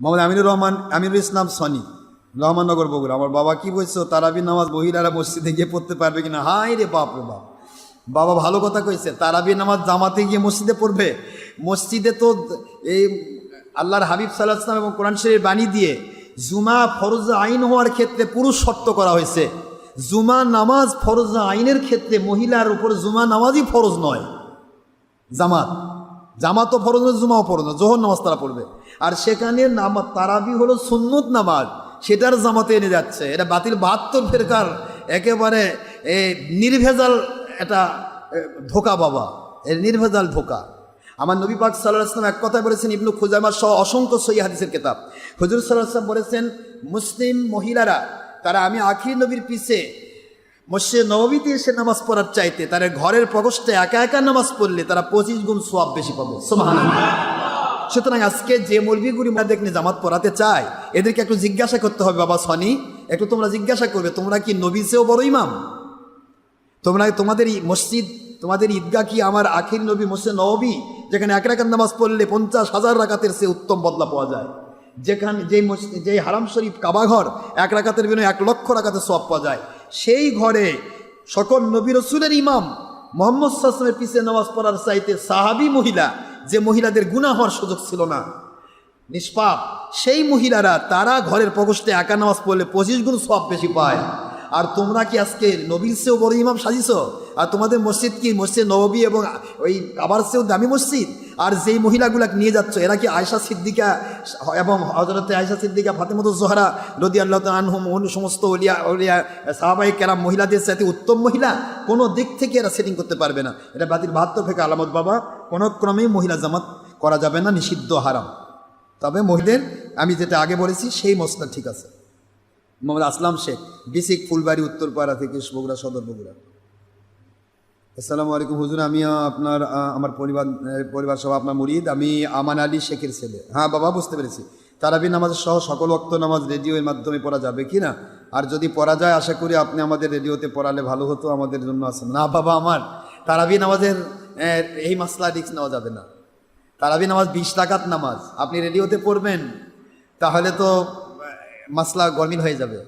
Mohammad Aminur Rahman, Aminul Islam Sony, Rahmannagar Bogura. আমার বাবা কি বলছো তারাবি নামাজ মহিলারা মসজিদে গিয়ে পড়তে পারবে কিনা? হাই রে বাপ রে বাপ। বাবা ভালো কথা কইছে তারাবি নামাজ জামাতে গিয়ে মসজিদে পড়বে? মসজিদে তো এই আল্লাহর হাবিব সাল্লাহ ইসলাম এবং কোরআন শরীফ বাণী দিয়ে জুমা ফরজ আইন হওয়ার ক্ষেত্রে পুরুষ শর্ত করা হয়েছে। জুমা নামাজ ফরজ আইনের ক্ষেত্রে মহিলার উপর জুমা নামাজই ফরজ নয়। জামাত। জামাতও ফরজ নয় জুমাও ফরজ নয় জোহর নামাজ তারা পড়বে। আর সেখানে নামাজ তারাবি হলো সুন্নত নামাজ, সেটার জামাতে এনে যাচ্ছে। এটা বাতিল বাহাত্তর ফেরকার একেবারে নির্ভেজাল এটা ধোকা বাবা। নির্ভেজাল ধোকা। আমার নবী পাক সাল্লাহ আসলাম এক কথায় বলেছেন, ইবনু খুজামা সহ অসংখ্য সই হাদিসের কেতাব। হুজুর সাল্লাহ আসলাম বলেছেন, মুসলিম মহিলারা, তারা আমি আখির নবীর পিছে মসজিদ নবমীতে এসে নামাজ পড়ার চাইতে তারা ঘরের প্রকোষ্ঠে একা একা নামাজ পড়লে তারা পঁচিশ গুণ সোয়াব বেশি পাবে। সুতরাং আজকে যে মৌলবীগুলি দেখনি জামাত পড়াতে চায়, এদেরকে একটু জিজ্ঞাসা করতে হবে, বাবা সনি, একটু তোমরা জিজ্ঞাসা করবে, তোমরা কি নবী চেয়েও বড় ইমাম? তোমরা তোমাদের মসজিদ, তোমাদের ঈদগাহ কি আমার আখির নবী মসজিদ নবী যেখানে এক রাকাত নামাজ পড়লে পঞ্চাশ হাজার রাকাতের সে উত্তম বদলা পাওয়া যায়? যেখানে, যেই মসজিদ, যেই হারাম শরীফ কাবাঘর এক রাকাতের বিনয় এক লক্ষ রাকাতের সব পাওয়া যায়। সেই ঘরে সকল নবী রসুলের ইমাম মোহাম্মদ সাসমের পিছিয়ে নামাজ পড়ার চাইতে সাহাবি মহিলা যে মহিলাদের গুণা হওয়ার সুযোগ ছিল না। নিষ্পাপ, সেই মহিলারা তারা ঘরের প্রকোষ্ঠে একা নামাজ পড়লে পঁচিশ গুণ সব বেশি পায়। আর তোমরা কি আজকে নবীর চেয়েও বড় ইমাম সাজিছ আর তোমাদের মসজিদ কি? মসজিদ নবী এবং ওই আবার চেয়েও দামি মসজিদ? আর যেই মহিলাগুলাকে নিয়ে যাচ্ছ, এরা কি আয়সা সিদ্দিকা এবং হজরতে আয়সা সিদ্দিকা, ফাতেমত জোহরা রদি আল্লাহ আনহুম, অন্য সমস্ত অলিয়া অলিয়া সাহাবাই কেরাম মহিলাদের সাথে উত্তম মহিলা, কোনো দিক থেকে এরা সেটিং করতে পারবে না। এটা বাতিল বাহাত্তর থেকে আলামত বাবা, কোনো ক্রমেই মহিলা জামাত করা যাবে না, নিষিদ্ধ হারাম। তবে মহিলাদের, আমি যেটা আগে বলেছি, সেই মশলা ঠিক আছে। মোহাম্মদ আসলাম শেখ বিসিক ফুলবাড়ি, উত্তরপাড়া থেকে বগুড়া সদর বগুড়া। আসসালামু আলাইকুম হুজুর, আমি আপনার আমার পরিবার পরিবার সহ আপনার মুরিদ, আমি আমান আলী শেখের ছেলে। হ্যাঁ বাবা, বুঝতে পেরেছি। তারাবি নামাজ সহ সকল অক্ত নামাজ রেডিওর মাধ্যমে পড়া যাবে কি না? আর যদি পড়া যায়, আশা করি আপনি আমাদের রেডিওতে পড়ালে ভালো হতো, আমাদের জন্য আসেন না, বাবা, আমার। তারাবি নামাজের এই মাসলা রিক্স নেওয়া যাবে না। তারাবি নামাজ বিশ টাকাত নামাজ। আপনি রেডিওতে পড়বেন, তাহলে তো মাসলা গরমিল হয়ে যাবে।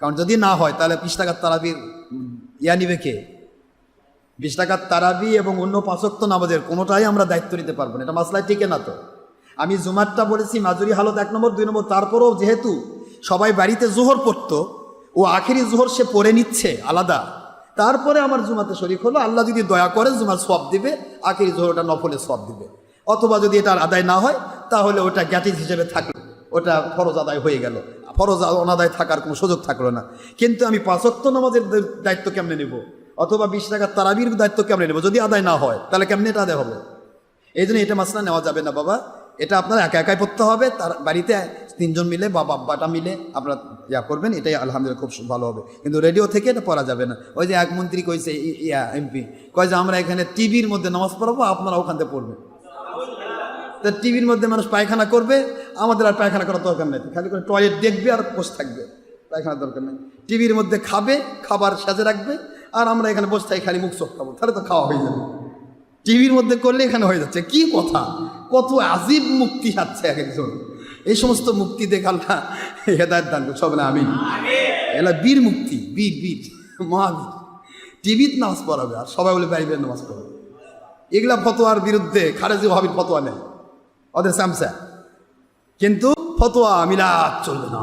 কারণ যদি না হয়, তাহলে বিশ টাকার তারাবির ইয়া নিবে কে? বিশ টাকার তারাবি এবং অন্য পাঁচক্ত নামাজের কোনোটাই আমরা দায়িত্ব নিতে পারব না। এটা মাসলায় টিকে না তো। আমি জুমারটা বলেছি মাজুরি হালত এক নম্বর, দুই নম্বর, তারপরেও যেহেতু সবাই বাড়িতে জোহর পড়তো, ও আখেরি জোহর সে পড়ে নিচ্ছে, আলাদা। তারপরে আমার জুমাতে শরিক হলো, আল্লাহ যদি দয়া করে জুমার সব দিবে, আখেরি জোহরটা নফলে সব দিবে। অথবা যদি এটা আদায় না হয়, তাহলে ওটা গ্যাটিস হিসেবে থাকল। ওটা ফরজ আদায় হয়ে গেল। ফরজ অনাদায় থাকার কোনো সুযোগ থাকল না। কিন্তু আমি পাঁচক্ত নামাজের দায়িত্ব কেমনে নেব? অথবা বিশ টাকার তারাবির দায়িত্ব কেমনে নেব? যদি আদায় না হয়, তাহলে কেমনে এটা আদায় হবে? এই জন্য এটা মাসলা নেওয়া যাবে না, বাবা। এটা আপনার একা একাই পড়তে হবে, তার বাড়িতে তিনজন মিলে বা বাব্বাটা মিলে আপনারা ইয়া করবেন, এটাই আলহামদুলিল্লাহ খুব ভালো হবে। কিন্তু রেডিও থেকে এটা পড়া যাবে না। ওই যে এক মন্ত্রী কইছে ইয়া, এমপি, কয় যে আমরা এখানে টিভির মধ্যে নামাজ পড়াবো, আপনারা ওখান থেকে পড়বেন। তা টিভির মধ্যে মানুষ পায়খানা করবে, আমাদের আর পায়খানা করার দরকার নেই। খালি করে টয়লেট দেখবে আর বসে থাকবে, পায়খানার দরকার নেই। টিভির মধ্যে খাবে, খাবার সাজে রাখবে আর আমরা এখানে বসে থাকি খালি মুখ চোখ খাব তাহলে তো খাওয়া হয়ে যাবে। টিভির মধ্যে করলে এখানে হয়ে যাচ্ছে কি কথা? কত আজিব মুক্তি যাচ্ছে এক একজন। এই সমস্ত মুক্তি দেখাল্লা হেদায়ত দান করছে সবাই আমি এলা বীর মুক্তি বীর বীর মহাবীর। টিভিত নামাজ পড়াবে আর সবাই বলে বাইবের নামাজ পড়াবে। এগুলা ফতোয়ার বিরুদ্ধে খারেজি ভাবির ফতোয়া নেই ওদের স্যামসা কিন্তু ফতোয়া মিলাদ চলবে না।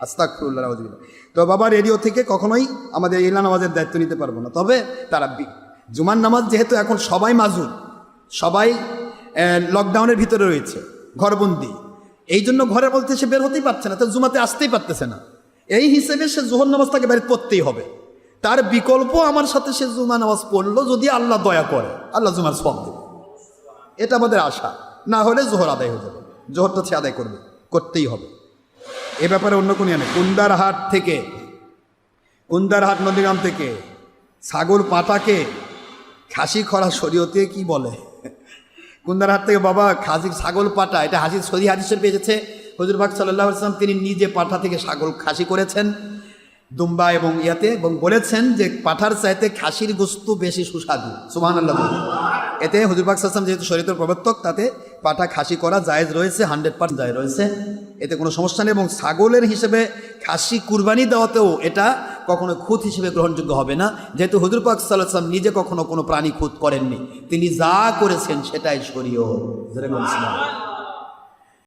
আস্তাকুল্লাহ তো বাবা, রেডিও থেকে কখনোই আমাদের ইলা নামাজের দায়িত্ব নিতে পারব না। তবে তারা বি- জুমার নামাজ যেহেতু এখন সবাই মাজুর সবাই লকডাউনের ভিতরে রয়েছে, ঘরবন্দি। এই জন্য ঘরে বলতে সে বের হতেই পারছে না তো জুমাতে আসতেই পারতেছে না। এই হিসেবে সে জোহর নামাজ তাকে বের পড়তেই হবে। তার বিকল্প আমার সাথে সে জুমা নামাজ পড়ল যদি আল্লাহ দয়া করে, আল্লাহ জুমার সব দেবে। এটা আমাদের আশা, না হলে জোহর আদায় হয়ে যাবে। জোহরটা সে আদায় করবে, করতেই হবে। এ ব্যাপারে অন্য কোনো ইয়ে নেই। কুন্দারহাট থেকে, কুন্দারহাট নদীগ্রাম থেকে, ছাগল পাটাকে খাসি খরা শরীয়তে কি বলে? কুন্দারহাট থেকে বাবা খাসি, ছাগল পাটা এটা হাসির সরি হাদিসের পেয়েছে। হজুরবাগ সাল্লাহ আসলাম তিনি নিজে পাঠা থেকে ছাগল খাসি করেছেন। দুম্বা এবং ইয়াতে এবং বলেছেন যে পাঠার চাইতে খাসির গোস্ত বেশি সুস্বাদু। সুবহানাল্লাহ বলুন। এতে হুজুর পাক যেহেতু শরীরের প্রবর্তক, তাতে পাটা খাসি করা জায়েজ রয়েছে হান্ড্রেড পার্সেন্ট জায়েজ রয়েছে। এতে কোনো সমস্যা নেই এবং ছাগলের হিসেবে খাসি কুরবানি দেওয়াতেও এটা কখনো খুঁত হিসেবে গ্রহণযোগ্য হবে না। যেহেতু হুজুর পাক সাল্লাম নিজে কখনো কোনো প্রাণী খুঁত করেননি। তিনি যা করেছেন সেটাই শরীয়।